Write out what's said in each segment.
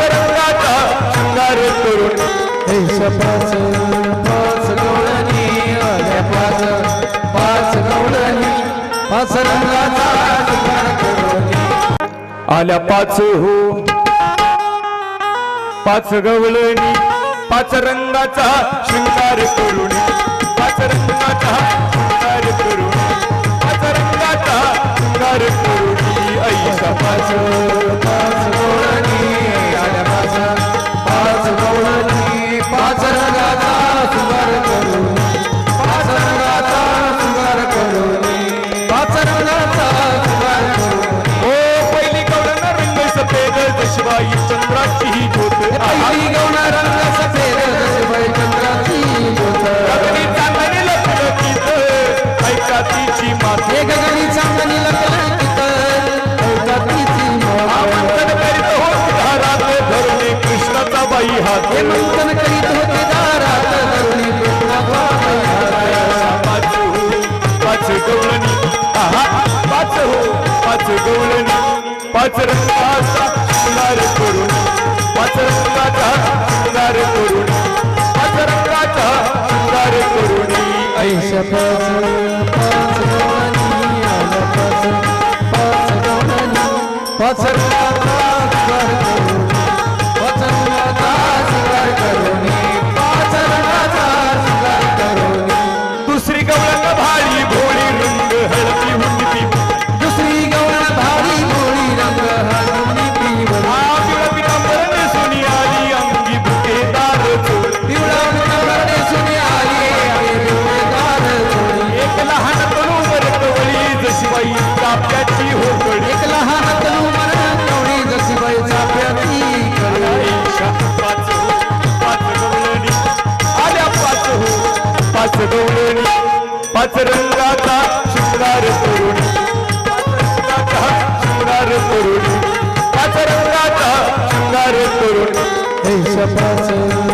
रंगाचा शृंगार करून. पाच पाच आल्या पाच पाच पाच रंगाचा शृंगार करून. आल्या पाच हो. पाच गवळणी पाच रंगाचा शृंगार वाचरवण्याचा ओ पहिली गवळण रंग सफेद दशबाई चंद्राची ही गोत पहिली गवळण रंग सफेद दशबाई चंद्राची गोत. गगनी चांदणी लपलं गीत. ऐका तिची माथे गगनी चांदणी कृष्णाचा बाई हात. पाच रंगाचा फुलार करून पाच रंगाचा फुलार करून पाच रंगाचा करून ऐशभ Shabbat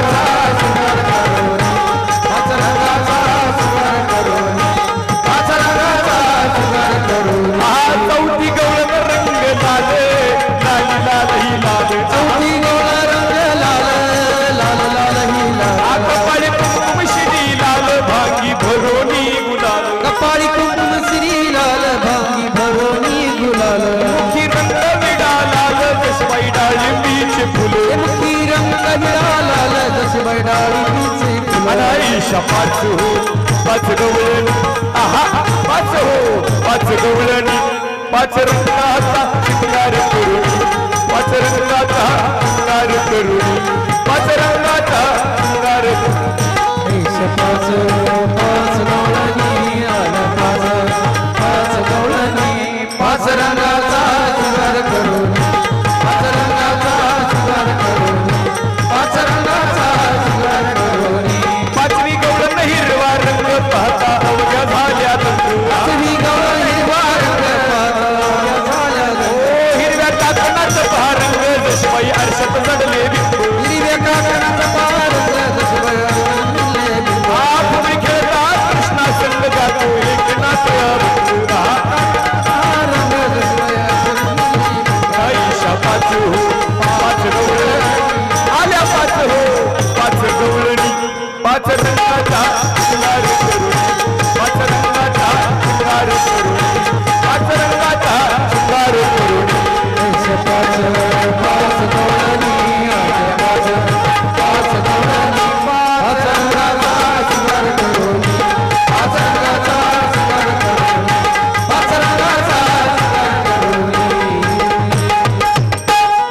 रंग मिळाला जशी बैडाळी अनाईशा पाच हो पाच गवळणी. आहा पाच हो पाच गवळणी. पाच